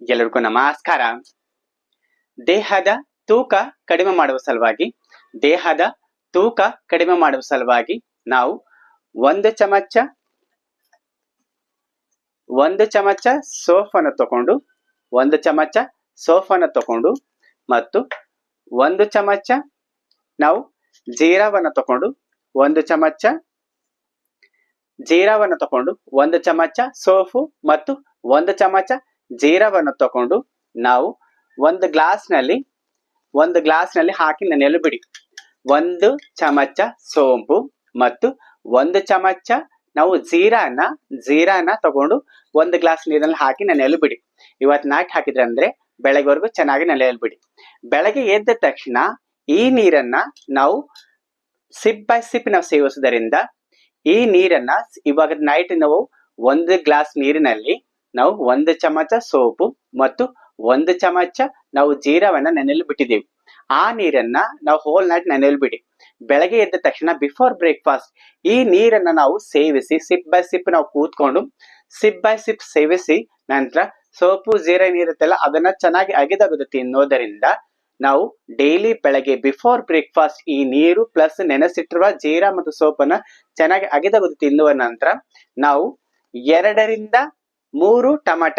ಎಲ್ಲರಿಗೂ ನಮಸ್ಕಾರ. ದೇಹದ ತೂಕ ಕಡಿಮೆ ಮಾಡುವ ಸಲುವಾಗಿ, ದೇಹದ ತೂಕ ಕಡಿಮೆ ಮಾಡುವ ಸಲುವಾಗಿ ನಾವು ಒಂದು ಚಮಚ ಒಂದು ಚಮಚ ಸೋಫನ ತಕೊಂಡು ಒಂದು ಚಮಚ ಸೋಫನ ತಕೊಂಡು ಮತ್ತು ಒಂದು ಚಮಚ ನಾವು ಜೀರಾವನ್ನ ತಕೊಂಡು ಒಂದು ಚಮಚ ಜೀರಾವನ್ನ ತಕೊಂಡು ಒಂದು ಚಮಚ ಸೋಫು ಮತ್ತು ಒಂದು ಚಮಚ ಜೀರಾವನ್ನು ತಗೊಂಡು ನಾವು ಒಂದು ಗ್ಲಾಸ್ನಲ್ಲಿ ಒಂದು ಗ್ಲಾಸ್ನಲ್ಲಿ ಹಾಕಿ ನೆನೆಯಲು ಬಿಡಿ. ಒಂದು ಚಮಚ ಸೋಂಪು ಮತ್ತು ಒಂದು ಚಮಚ ನಾವು ಜೀರಾನ ಜೀರಾನ ತಗೊಂಡು ಒಂದು ಗ್ಲಾಸ್ ನೀರಲ್ಲಿ ಹಾಕಿ ನೆನೆಯಲು ಬಿಡಿ. ಇವತ್ತು ನೈಟ್ ಹಾಕಿದ್ರೆ ಅಂದ್ರೆ ಬೆಳಗ್ಗೆವರೆಗೂ ಚೆನ್ನಾಗಿ ನೆನೆಯಲು ಬಿಡಿ. ಬೆಳಗ್ಗೆ ಎದ್ದ ತಕ್ಷಣ ಈ ನೀರನ್ನ ನಾವು ಸಿಪ್ ಬೈ ಸಿಪ್ ನಾವು ಸೇವಿಸುವುದರಿಂದ ಈ ನೀರನ್ನ ಇವಾಗ ನೈಟ್ ನಾವು ಒಂದು ಗ್ಲಾಸ್ ನೀರಿನಲ್ಲಿ ನಾವು ಒಂದು ಚಮಚ ಸೋಪು ಮತ್ತು ಒಂದು ಚಮಚ ನಾವು ಜೀರವನ್ನ ನೆನೆಯಲು ಬಿಟ್ಟಿದ್ದೀವಿ. ಆ ನೀರನ್ನ ನಾವು ಹೋಲ್ ನೈಟ್ ನೆನೆಯಲು ಬಿಡಿ. ಬೆಳಗ್ಗೆ ಎದ್ದ ತಕ್ಷಣ ಬಿಫೋರ್ ಬ್ರೇಕ್ಫಾಸ್ಟ್ ಈ ನೀರನ್ನ ನಾವು ಸೇವಿಸಿ ಸಿಪ್ ಬೈ ಸಿಪ್ ನಾವು ಕೂತ್ಕೊಂಡು ಸಿಪ್ ಬೈ ಸಿಪ್ ಸೇವಿಸಿ ನಂತರ ಸೋಪು, ಜೀರ ನೀರುತ್ತಲ್ಲ ಅದನ್ನ ಚೆನ್ನಾಗಿ ಅಗೆದಾಗುತ್ತೆ ತಿನ್ನೋದರಿಂದ ನಾವು ಡೈಲಿ ಬೆಳಗ್ಗೆ ಬಿಫೋರ್ ಬ್ರೇಕ್ಫಾಸ್ಟ್ ಈ ನೀರು ಪ್ಲಸ್ ನೆನೆಸಿಟ್ಟಿರುವ ಜೀರಾ ಮತ್ತು ಸೋಪನ್ನ ಚೆನ್ನಾಗಿ ಅಗೆದಾಗುತ್ತೆ ತಿನ್ನುವ ನಂತರ ನಾವು ಎರಡರಿಂದ ಮೂರು ಟಮಾಟ.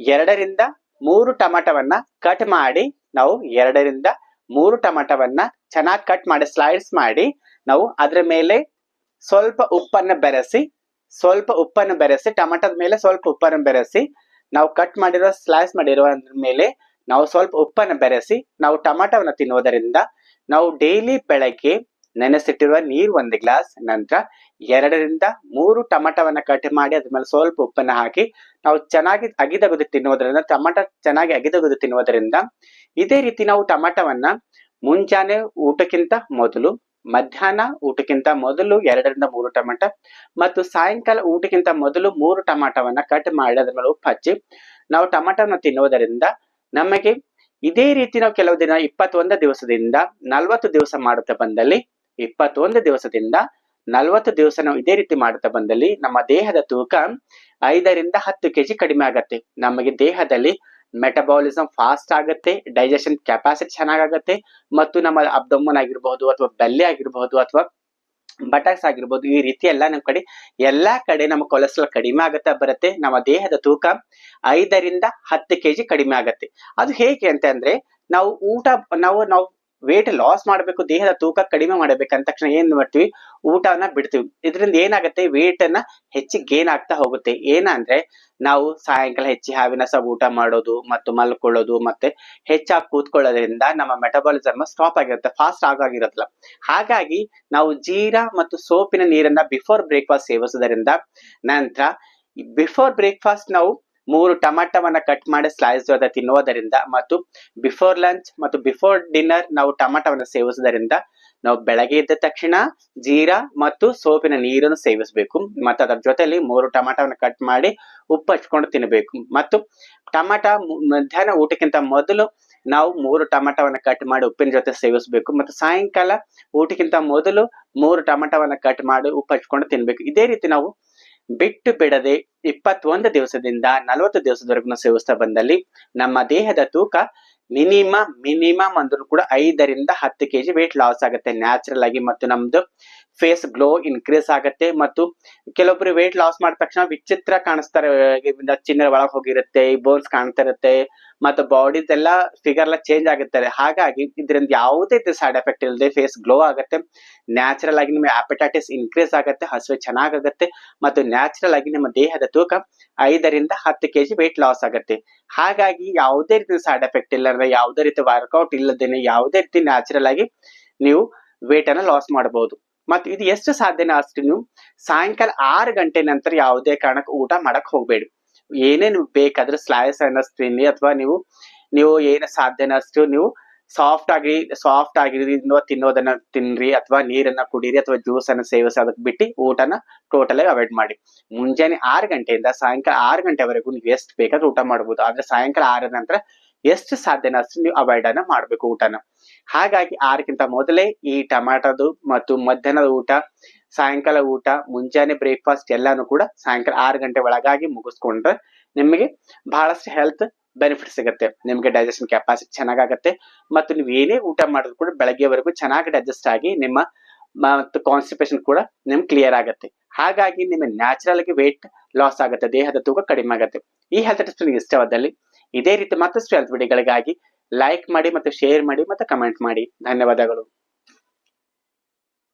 ಎರಡರಿಂದ ಮೂರು ಟಮಾಟವನ್ನ ಕಟ್ ಮಾಡಿ, ನಾವು ಎರಡರಿಂದ ಮೂರು ಟಮಾಟವನ್ನ ಚೆನ್ನಾಗಿ ಕಟ್ ಮಾಡಿ ಸ್ಲೈಡ್ಸ್ ಮಾಡಿ, ನಾವು ಅದ್ರ ಮೇಲೆ ಸ್ವಲ್ಪ ಉಪ್ಪನ್ನು ಬೆರೆಸಿ, ಸ್ವಲ್ಪ ಉಪ್ಪನ್ನು ಬೆರೆಸಿ, ಟಮಾಟದ ಮೇಲೆ ಸ್ವಲ್ಪ ಉಪ್ಪನ್ನು ಬೆರೆಸಿ, ನಾವು ಕಟ್ ಮಾಡಿರೋ ಸ್ಲೈಸ್ ಮಾಡಿರುವ ಮೇಲೆ ನಾವು ಸ್ವಲ್ಪ ಉಪ್ಪನ್ನು ಬೆರೆಸಿ, ನಾವು ಟಮಾಟವನ್ನು ತಿನ್ನುವುದರಿಂದ ನಾವು ಡೈಲಿ ಬೆಳಗ್ಗೆ ನೆನೆಸಿಟ್ಟಿರುವ ನೀರು ಒಂದು ಗ್ಲಾಸ್ ನಂತರ ಎರಡರಿಂದ ಮೂರು ಟಮಾಟವನ್ನ ಕಟ್ ಮಾಡಿ ಅದ್ರ ಮೇಲೆ ಸ್ವಲ್ಪ ಉಪ್ಪನ್ನ ಹಾಕಿ ನಾವು ಚೆನ್ನಾಗಿ ಅಗಿದಗದು ತಿನ್ನುವುದರಿಂದ, ಟಮಟ ಚೆನ್ನಾಗಿ ಅಗಿದಗದು ತಿನ್ನುವುದರಿಂದ ಇದೇ ರೀತಿ ನಾವು ಟಮಟವನ್ನ ಮುಂಜಾನೆ ಊಟಕ್ಕಿಂತ ಮೊದಲು, ಮಧ್ಯಾಹ್ನ ಊಟಕ್ಕಿಂತ ಮೊದಲು ಎರಡರಿಂದ ಮೂರು ಟಮಟ ಮತ್ತು ಸಾಯಂಕಾಲ ಊಟಕ್ಕಿಂತ ಮೊದಲು ಮೂರು ಟಮಟವನ್ನ ಕಟ್ ಮಾಡಿ ಅದ್ರ ಮೇಲೆ ಉಪ್ಪು ಹಚ್ಚಿ ನಾವು ಟಮಾಟವನ್ನು ತಿನ್ನುವುದರಿಂದ ನಮಗೆ ಇದೇ ರೀತಿ ನಾವು ಕೆಲವು ದಿನ ಇಪ್ಪತ್ತೊಂದು ದಿವಸದಿಂದ ನಲವತ್ತು ದಿವಸ ಮಾಡುತ್ತಾ ಬಂದಲ್ಲಿ ಇಪ್ಪತ್ತೊಂದು ದಿವಸದಿಂದ ನಲವತ್ತು ದಿವಸ ನಾವು ಇದೇ ರೀತಿ ಮಾಡುತ್ತಾ ಬಂದಲ್ಲಿ ನಮ್ಮ ದೇಹದ ತೂಕ ಐದರಿಂದ ಹತ್ತು ಕೆಜಿ ಕಡಿಮೆ ಆಗತ್ತೆ. ನಮಗೆ ದೇಹದಲ್ಲಿ ಮೆಟಬಾಲಿಸಮ್ ಫಾಸ್ಟ್ ಆಗುತ್ತೆ ಡೈಜೆಷನ್ ಕೆಪಾಸಿಟಿ ಚೆನ್ನಾಗಾಗತ್ತೆ, ಮತ್ತು ನಮ್ಮ ಅಬ್ಡೊಮನ್ ಆಗಿರ್ಬಹುದು ಅಥವಾ ಬೆಲ್ಲೆ ಆಗಿರ್ಬಹುದು ಅಥವಾ ಬಟಾಕ್ಸ್ ಆಗಿರ್ಬೋದು, ಈ ರೀತಿ ಎಲ್ಲ ನಮ್ಮ ಕಡೆ, ಎಲ್ಲಾ ಕಡೆ ನಮ್ಮ ಕೊಲೆಸ್ಟ್ರಾಲ್ ಕಡಿಮೆ ಆಗುತ್ತಾ ಬರುತ್ತೆ. ನಮ್ಮ ದೇಹದ ತೂಕ ಐದರಿಂದ ಹತ್ತು ಕೆಜಿ ಕಡಿಮೆ ಆಗತ್ತೆ. ಅದು ಹೇಗೆ ಅಂತ ಅಂದ್ರೆ, ನಾವು ಊಟ, ನಾವು ನಾವು ವೇಟ್ ಲಾಸ್ ಮಾಡಬೇಕು, ದೇಹದ ತೂಕ ಕಡಿಮೆ ಮಾಡಬೇಕು ಅಂದ ತಕ್ಷಣ ಏನ್ ಮಾಡ್ತೀವಿ? ಊಟವನ್ನ ಬಿಡ್ತೀವಿ. ಇದರಿಂದ ಏನಾಗುತ್ತೆ? ವೇಟ್ ಅನ್ನ ಹೆಚ್ಚಿ ಗೇನ್ ಆಗ್ತಾ ಹೋಗುತ್ತೆ. ಏನಂದ್ರೆ ನಾವು ಸಾಯಂಕಾಲ ಹೆಚ್ಚಿ ಹಾವಿನ ಸಹ ಊಟ ಮಾಡೋದು ಮತ್ತು ಮಲ್ಕೊಳ್ಳೋದು ಮತ್ತೆ ಹೆಚ್ಚಾಗಿ ಕೂತ್ಕೊಳ್ಳೋದ್ರಿಂದ ನಮ್ಮ ಮೆಟಬಾಲಿಸಮ್ ಸ್ಟಾಪ್ ಆಗಿರುತ್ತೆ ಫಾಸ್ಟ್ ಆಗಾಗಿರತ್ತಲ್ಲ ಹಾಗಾಗಿ ನಾವು ಜೀರಾ ಮತ್ತು ಸೋಪಿನ ನೀರನ್ನ ಬಿಫೋರ್ ಬ್ರೇಕ್ಫಾಸ್ಟ್ ಸೇವಿಸೋದ್ರಿಂದ ನಂತರ ಬಿಫೋರ್ ಬ್ರೇಕ್ಫಾಸ್ಟ್ ನಾವು ಮೂರು ಟಮಾಟವನ್ನ ಕಟ್ ಮಾಡಿ ಸ್ಲೈಸ್ ಜೊತೆ ತಿನ್ನುವುದರಿಂದ ಮತ್ತು ಬಿಫೋರ್ ಲಂಚ್ ಮತ್ತು ಬಿಫೋರ್ ಡಿನ್ನರ್ ನಾವು ಟಮಾಟವನ್ನು ಸೇವಿಸುವುದರಿಂದ ನಾವು ಬೆಳಗ್ಗೆ ಎದ್ದ ತಕ್ಷಣ ಜೀರಾ ಮತ್ತು ಸೋಪಿನ ನೀರನ್ನು ಸೇವಿಸಬೇಕು. ಮತ್ತು ಅದರ ಜೊತೆಯಲ್ಲಿ ಮೂರು ಟಮಾಟವನ್ನು ಕಟ್ ಮಾಡಿ ಉಪ್ಪು ಹಚ್ಕೊಂಡು ತಿನ್ನಬೇಕು ಮತ್ತು ಟಮಾಟ ಮಧ್ಯಾಹ್ನ ಊಟಕ್ಕಿಂತ ಮೊದಲು ನಾವು ಮೂರು ಟಮಾಟವನ್ನು ಕಟ್ ಮಾಡಿ ಉಪ್ಪಿನ ಜೊತೆ ಸೇವಿಸಬೇಕು. ಮತ್ತು ಸಾಯಂಕಾಲ ಊಟಕ್ಕಿಂತ ಮೊದಲು ಮೂರು ಟಮಾಟವನ್ನು ಕಟ್ ಮಾಡಿ ಉಪ್ಪು ಹಚ್ಕೊಂಡು ತಿನ್ಬೇಕು. ಇದೇ ರೀತಿ ನಾವು ಬಿಟ್ಟು ಬಿಡದೆ ಇಪ್ಪತ್ತೊಂದು ದಿವಸದಿಂದ ನಲವತ್ತು ದಿವಸದವರೆಗೂ ಸೇವಿಸ್ತಾ ಬಂದಲ್ಲಿ ನಮ್ಮ ದೇಹದ ತೂಕ ಮಿನಿಮಮ್ ಮಿನಿಮಮ್ ಅಂದ್ರೂ ಕೂಡ ಐದರಿಂದ ಹತ್ತು ಕೆಜಿ ವೆಯ್ಟ್ ಲಾಸ್ ಆಗುತ್ತೆ ನ್ಯಾಚುರಲ್ ಆಗಿ ಮತ್ತು ನಮ್ದು ಫೇಸ್ ಗ್ಲೋ ಇನ್ಕ್ರೀಸ್ ಆಗುತ್ತೆ ಮತ್ತು ಕೆಲವೊಬ್ರು ವೆಯ್ಟ್ ಲಾಸ್ ಮಾಡಿದ ತಕ್ಷಣ ವಿಚಿತ್ರ ಕಾಣಿಸ್ತಾರೆ ಚಿನ್ನದ ಚಿನ್ನ ಒಳಗೆ ಹೋಗಿರುತ್ತೆ ಬೋನ್ಸ್ ಕಾಣ್ತಾ ಇರುತ್ತೆ ಮತ್ತು ಬಾಡಿದೆಲ್ಲ ಫಿಗರ್ ಎಲ್ಲ ಚೇಂಜ್ ಆಗುತ್ತೆ. ಹಾಗಾಗಿ ಇದರಿಂದ ಯಾವುದೇ ಸೈಡ್ ಎಫೆಕ್ಟ್ ಇಲ್ಲದೆ ಫೇಸ್ ಗ್ಲೋ ಆಗುತ್ತೆ. ನ್ಯಾಚುರಲ್ ಆಗಿ ನಿಮ್ಮ ಆಪಿಟೈಟಿಸ್ ಇನ್ಕ್ರೀಸ್ ಆಗುತ್ತೆ, ಹಸುವೆ ಚೆನ್ನಾಗಾಗುತ್ತೆ ಮತ್ತು ನ್ಯಾಚುರಲ್ ಆಗಿ ನಿಮ್ಮ ದೇಹದ ತೂಕ ಐದರಿಂದ ಹತ್ತು ಕೆಜಿ ವೆಯ್ಟ್ ಲಾಸ್ ಆಗುತ್ತೆ. ಹಾಗಾಗಿ ಯಾವುದೇ ರೀತಿ ಸೈಡ್ ಎಫೆಕ್ಟ್ ಇಲ್ಲದೆ, ಯಾವುದೇ ರೀತಿ ವರ್ಕೌಟ್ ಇಲ್ಲದೇನೆ, ಯಾವುದೇ ರೀತಿ ನ್ಯಾಚುರಲ್ ಆಗಿ ನೀವು ವೇಟ್ ಅನ್ನ ಲಾಸ್ ಮಾಡಬಹುದು ಮತ್ತು ಇದು ಎಷ್ಟು ಸಾಧ್ಯನೋ ಅಷ್ಟು ನೀವು ಸಾಯಂಕಾಲ ಆರು ಗಂಟೆ ನಂತರ ಯಾವುದೇ ಕಾರಣಕ್ಕೆ ಊಟ ಮಾಡಕ್ ಹೋಗ್ಬೇಡಿ. ಏನೇನು ಬೇಕಾದ್ರೆ ಸ್ಲೈಸ್ ಅನ್ನಿಸ್ತೀನಿ ಅಥವಾ ನೀವು ನೀವು ಏನು ಸಾಧ್ಯನಷ್ಟು ನೀವು ಸಾಫ್ಟ್ ಆಗಿ ಸಾಫ್ಟ್ ಆಗಿರೋದ್ರಿಂದ ತಿನ್ನೋದನ್ನ ತಿನ್ರಿ ಅಥವಾ ನೀರನ್ನ ಕುಡೀರಿ ಅಥವಾ ಜ್ಯೂಸ್ ಅನ್ನ ಸೇವಿಸಿ ಅದಕ್ಕೆ ಬಿಟ್ಟು ಊಟನ ಟೋಟಲ್ ಆಗಿ ಅವಾಯ್ಡ್ ಮಾಡಿ. ಮುಂಜಾನೆ ಆರು ಗಂಟೆಯಿಂದ ಸಾಯಂಕಾಲ ಆರು ಗಂಟೆವರೆಗೂ ನೀವು ಎಷ್ಟು ಬೇಕಾದ್ರೂ ಊಟ ಮಾಡಬಹುದು ಆದ್ರೆ ಸಾಯಂಕಾಲ ಆರ ನಂತರ ಎಷ್ಟು ಸಾಧ್ಯನ ಅಷ್ಟು ನೀವು ಅವಾಯ್ಡ್ ಅನ್ನ ಮಾಡ್ಬೇಕು ಊಟನ. ಹಾಗಾಗಿ ಆರಕ್ಕಿಂತ ಮೊದಲೇ ಈ ಟಮಾಟೋದು ಮತ್ತು ಮಧ್ಯಾಹ್ನದ ಊಟ ಸಾಯಂಕಾಲ ಊಟ, ಮುಂಜಾನೆ ಬ್ರೇಕ್ಫಾಸ್ಟ್ ಎಲ್ಲಾನು ಕೂಡ ಸಾಯಂಕಾಲ ಆರು ಗಂಟೆ ಒಳಗಾಗಿ ಮುಗಿಸ್ಕೊಂಡ್ರೆ ನಿಮಗೆ ಬಹಳಷ್ಟು ಹೆಲ್ತ್ ಬೆನಿಫಿಟ್ ಸಿಗುತ್ತೆ. ನಿಮಗೆ ಡೈಜೆಷನ್ ಕೆಪಾಸಿಟಿ ಚೆನ್ನಾಗಾಗತ್ತೆ ಮತ್ತು ನೀವು ಏನೇ ಊಟ ಮಾಡಿದ್ರು ಕೂಡ ಬೆಳಗ್ಗೆವರೆಗೂ ಚೆನ್ನಾಗಿ ಡೈಜೆಸ್ಟ್ ಆಗಿ ನಿಮ್ಮ ಮತ್ತು ಕಾನ್ಸ್ಟಿಪೇಷನ್ ಕೂಡ ನಿಮ್ಗೆ ಕ್ಲಿಯರ್ ಆಗುತ್ತೆ. ಹಾಗಾಗಿ ನಿಮ್ಮ ನ್ಯಾಚುರಲ್ ಆಗಿ ವೇಟ್ ಲಾಸ್ ಆಗುತ್ತೆ, ದೇಹದ ತೂಕ ಕಡಿಮೆ ಆಗುತ್ತೆ. ಈ ಹೆಲ್ತ್ ಟಿಪ್ಸ್ ನಿಮಗೆ ಇಷ್ಟವಾದಲ್ಲಿ ಇದೇ ರೀತಿ ಮತ್ತಷ್ಟು ಹೆಲ್ತ್ ವಿಡಿಯೋಗಳಿಗಾಗಿ ಲೈಕ್ ಮಾಡಿ ಮತ್ತು ಶೇರ್ ಮಾಡಿ ಮತ್ತು ಕಮೆಂಟ್ ಮಾಡಿ. ಧನ್ಯವಾದಗಳು.